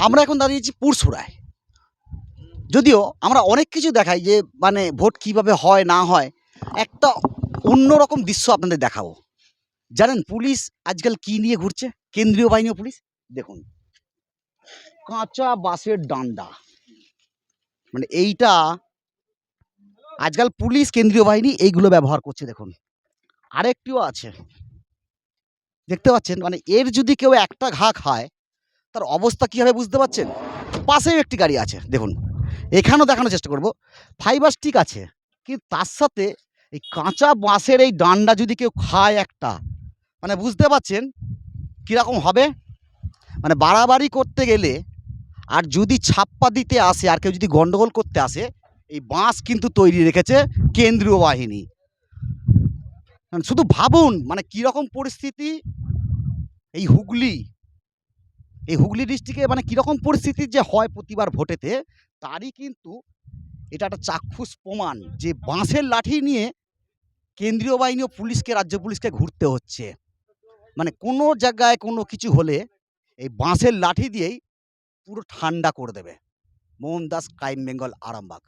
আমরা এখন দাঁড়িয়েছি পুরসুরায়। যদিও আমরা অনেক কিছু দেখাই যে মানে ভোট কীভাবে হয়, না হয়, একটা অন্যরকম দৃশ্য আপনাদের দেখাবো। জানেন পুলিশ আজকাল কি নিয়ে ঘুরছে? কেন্দ্রীয় বাহিনী পুলিশ? দেখুন। কাঁচা বাঁশের ডান্ডা। মানে এইটা আজকাল পুলিশ, কেন্দ্রীয় বাহিনী এইগুলো ব্যবহার করছে, দেখুন। আরেকটিও আছে। দেখতে পাচ্ছেন? মানে এর যদি কেউ একটা ঘা খায় তার অবস্থা কীভাবে বুঝতে পারছেন? পাশেও একটি গাড়ি আছে, দেখুন। এখানেও দেখানোর চেষ্টা করব। ফাইবার স্টিক আছে, কিন্তু তার সাথে এই কাঁচা বাঁশের এই ডান্ডা যদি কেউ খায় একটা মানে বুঝতে পারছেন কীরকম হবে? মানে বাড়াবাড়ি করতে গেলে আর যদি ছাপ্পা দিতে আসে, আর কেউ যদি গন্ডগোল করতে আসে, এই বাঁশ কিন্তু তৈরি রেখেছে কেন্দ্রীয় বাহিনী। মানে শুধু ভাবুন মানে কীরকম পরিস্থিতি? এই হুগলি এই হুগলি ডিস্ট্রিক্টে মানে কীরকম পরিস্থিতি যে হয় প্রতিবার ভোটেতে, তারই কিন্তু এটা একটা চাক্ষুষ প্রমাণ যে বাঁশের লাঠি নিয়ে কেন্দ্রীয় বাহিনী ও পুলিশকে, রাজ্য পুলিশকে ঘুরতে হচ্ছে। মানে কোনো জায়গায় কোনো কিছু হলে এই বাঁশের লাঠি দিয়েই পুরো ঠান্ডা করে দেবে। মোহনদাস, ক্রাইম বেঙ্গল, আরামবাগ।